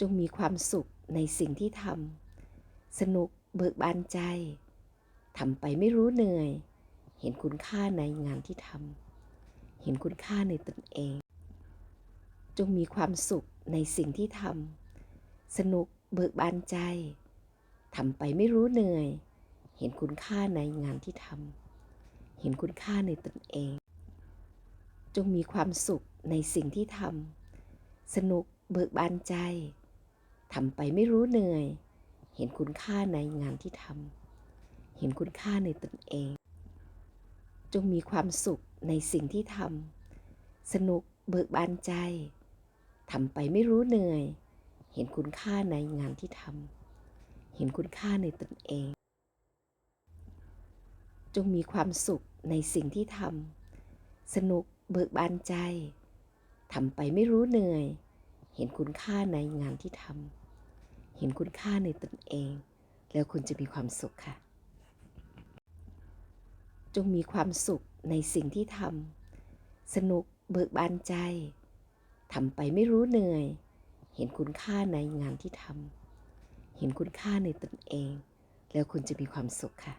จงมีความสุขในสิ่งที่ทำสนุกเบิกบานใจทำไปไม่รู้เหนื่อย เห็นคุณค่าในงานที่ทำเห็นคุณค่าในตนเอง จงมีความสุขในสิ่งที่ทำสนุกเบิกบานใจทำไปไม่รู้เหนื่อย เห็นคุณค่าในงานที่ทำเห็นคุณค่าในตนเอง จงมีความสุขในสิ่งที่ทำสนุกเบิกบานใจ ทำไปไม่รู้เหนื่อย เห็นคุณค่าในงานที่ทำ เห็นคุณค่าในตนเอง จงมีความสุขในสิ่งที่ทำ สนุกเบิกบานใจ ทำไปไม่รู้เหนื่อย เห็นคุณค่าในงานที่ทำ เห็นคุณค่าในตนเอง จงมีความสุขในสิ่งที่ทำ สนุกเบิกบานใจ ทำไปไม่รู้เหนื่อย เห็นคุณค่าในงานที่ทำเห็นคุณค่าในตนเอง แล้วคุณจะมีความสุขค่ะ จงมีความสุขในสิ่งที่ทำสนุกเบิกบานใจทำไปไม่รู้เหนื่อย เห็นคุณค่าในงานที่ทำเห็นคุณค่าในตนเอง แล้วคุณจะมีความสุขค่ะ